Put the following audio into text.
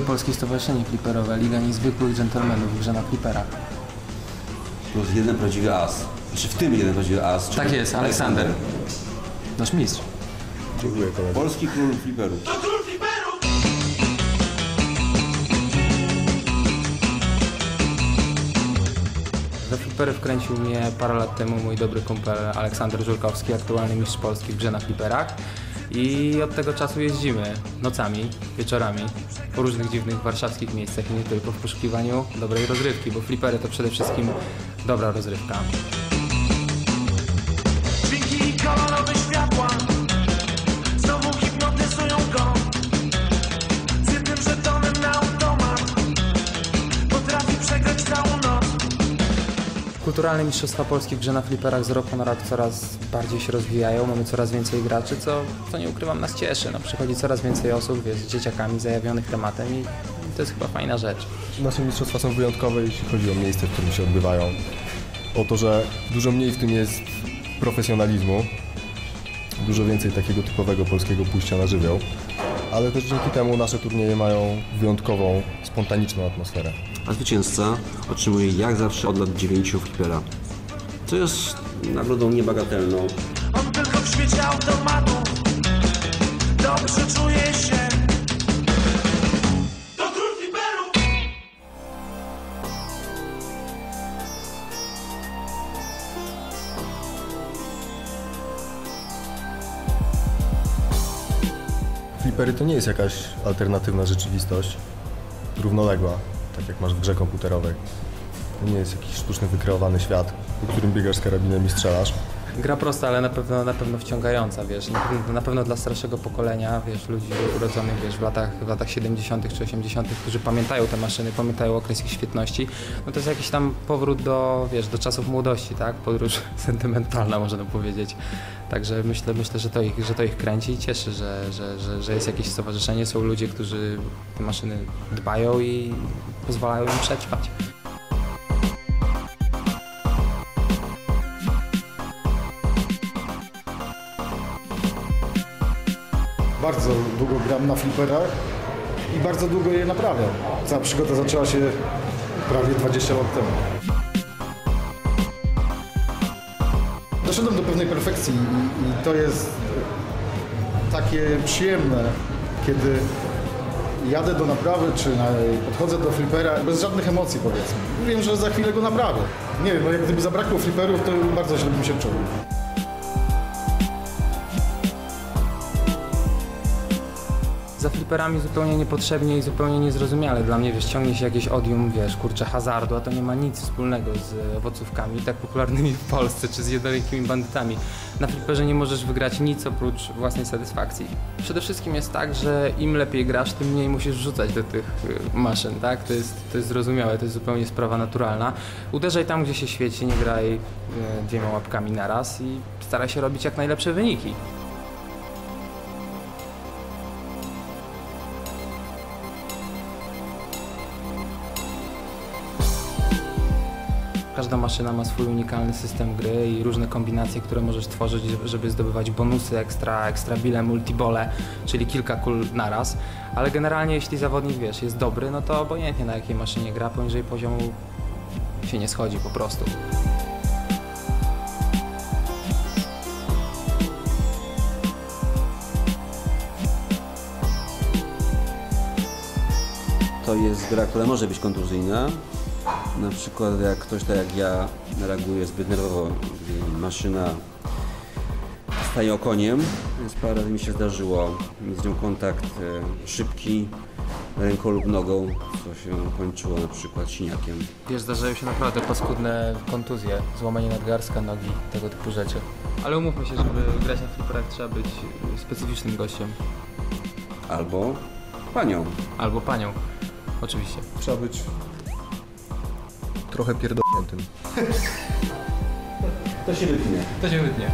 To my, Polskie Stowarzyszenie Fliperowe, Liga Niezwykłych Dżentelmenów w grze na fliperach. Plus jeden prawdziwy as. Znaczy w tym jeden prawdziwy as. czyli Tak jest, Aleksander. Nasz mistrz. Polski król fliperu. We flipery wkręcił mnie parę lat temu mój dobry kumpel Aleksander Żurkowski, aktualny mistrz Polski w grze na fliperach. I od tego czasu jeździmy nocami, wieczorami po różnych dziwnych warszawskich miejscach i nie tylko w poszukiwaniu dobrej rozrywki, bo flipery to przede wszystkim dobra rozrywka. Kulturalne Mistrzostwa Polski w grze na fliperach z roku na rok coraz bardziej się rozwijają, mamy coraz więcej graczy, co, co nie ukrywam nas cieszy. No, przychodzi coraz więcej osób wiesz, z dzieciakami zajawionych tematem i to jest chyba fajna rzecz. Nasze mistrzostwa są wyjątkowe, jeśli chodzi o miejsce, w którym się odbywają. O to, że dużo mniej w tym jest profesjonalizmu, dużo więcej takiego typowego polskiego pójścia na żywioł, ale też dzięki temu nasze turnieje mają wyjątkową, spontaniczną atmosferę. A zwycięzca otrzymuje jak zawsze od lat 9 flipera. Co jest nagrodą niebagatelną. On tylko w świecie automatu Flipery to nie jest jakaś alternatywna rzeczywistość, równoległa, tak jak masz w grze komputerowej. To nie jest jakiś sztuczny, wykreowany świat, w którym biegasz z karabinem i strzelasz. Gra prosta, ale na pewno, na pewno wciągająca, wiesz, na pewno, na pewno dla starszego pokolenia, wiesz, ludzi urodzonych, wiesz, w latach, w latach 70. czy 80., którzy pamiętają te maszyny, pamiętają okres ich świetności, no to jest jakiś tam powrót do, wiesz, do czasów młodości, tak, podróż sentymentalna, można powiedzieć. Także myślę, myślę że, to ich, że to ich kręci i cieszy, że, że, że, że jest jakieś stowarzyszenie, są ludzie, którzy te maszyny dbają i pozwalają im przetrwać. Bardzo długo gram na flipperach i bardzo długo je naprawiam. Cała przygoda zaczęła się prawie 20 lat temu. Doszedłem do pewnej perfekcji i, i to jest takie przyjemne, kiedy jadę do naprawy, czy na, podchodzę do flipera bez żadnych emocji powiedzmy. Wiem, że za chwilę go naprawię. Nie wiem, no jak gdyby zabrakło fliperów, to bardzo źle bym się czuł. Za fliperami zupełnie niepotrzebnie i zupełnie niezrozumiale. Dla mnie, wiesz, ciągnie się jakieś odium, wiesz, kurczę, hazardu, a to nie ma nic wspólnego z owocówkami tak popularnymi w Polsce, czy z jednolitými bandytami. Na fliperze nie możesz wygrać nic oprócz własnej satysfakcji. Przede wszystkim jest tak, że im lepiej grasz, tym mniej musisz rzucać do tych y, maszyn, tak? To jest, to jest zrozumiałe, to jest zupełnie sprawa naturalna. Uderzaj tam, gdzie się świeci, nie graj y, dwiema łapkami naraz i staraj się robić jak najlepsze wyniki. Każda maszyna ma swój unikalny system gry i różne kombinacje, które możesz tworzyć, żeby zdobywać bonusy ekstra, ekstra bile, multibole, czyli kilka kul naraz. Ale generalnie jeśli zawodnik, wiesz, jest dobry, no to obojętnie na jakiej maszynie gra, poniżej poziomu się nie schodzi po prostu. To jest gra, która może być kontuzyjna. Na przykład jak ktoś tak jak ja reaguje zbyt nerwowo, gdy maszyna staje okoniem, więc parę razy mi się zdarzyło mieć z nią kontakt e, szybki ręką lub nogą, co się kończyło na przykład siniakiem. Wiesz, zdarzają się naprawdę paskudne kontuzje, złamanie nadgarstka, nogi, tego typu rzeczy. Ale umówmy się, żeby grać na flipperach trzeba być specyficznym gościem. Albo panią. Albo panią, oczywiście. Trzeba być trochę pierdolniętym. To się wytnie. To się wytnie.